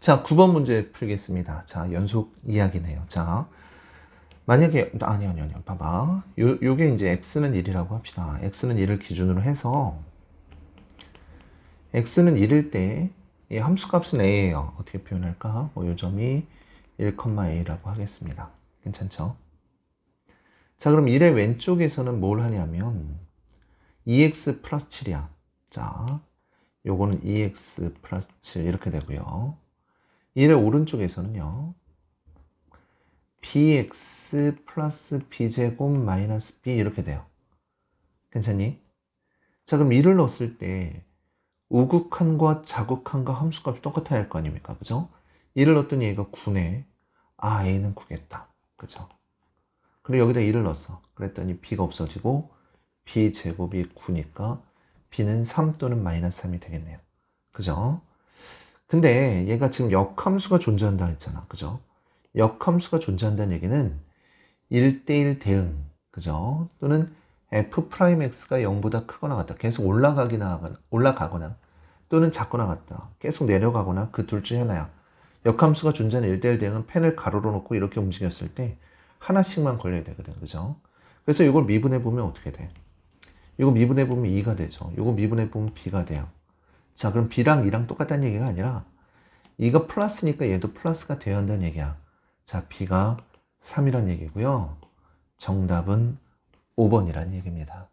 자, 9번 문제 풀겠습니다. 자, 연속 이야기네요. 자, 만약에, 아니, 아니, 아니, 봐봐. 요, 요게 이제 x는 1이라고 합시다. x는 1을 기준으로 해서, x는 1일 때, 이 함수 값은 a예요. 어떻게 표현할까? 뭐, 요 점이 1,a라고 하겠습니다. 괜찮죠? 자, 그럼 1의 왼쪽에서는 뭘 하냐면, 2x 플러스 7이야. 자, 요거는 2x 플러스 7 이렇게 되고요. 1의 오른쪽에서는요. bx 플러스 b제곱 마이너스 b 이렇게 돼요. 괜찮니? 자, 그럼 1을 넣었을 때 우극한과 자극한과 함수값이 똑같아야 할 거 아닙니까? 그죠? 1을 넣었더니 얘가 9네. 아, a는 9겠다. 그죠? 그리고 여기다 1을 넣었어. 그랬더니 b가 없어지고 b제곱이 9니까 b는 3 또는 마이너스 3이 되겠네요. 그죠? 근데 얘가 지금 역함수가 존재한다 했잖아. 그죠? 역함수가 존재한다는 얘기는 1대1 대응. 그죠? 또는 f'x가 0보다 크거나 같다. 계속 올라가기나 올라가거나 또는 작거나 같다. 계속 내려가거나 그 둘 중에 하나야. 역함수가 존재하는 1대1 대응은 펜을 가로로 놓고 이렇게 움직였을 때 하나씩만 걸려야 되거든. 그죠? 그래서 이걸 미분해 보면 어떻게 돼? 이거 미분해 보면 2가 되죠. 이거 미분해 보면 b가 돼요. 자, 그럼 b랑 2랑 똑같다는 얘기가 아니라 이거 플러스니까 얘도 플러스가 되어야 한다는 얘기야. 자, b가 3이란 얘기고요. 정답은 5번이란 얘기입니다.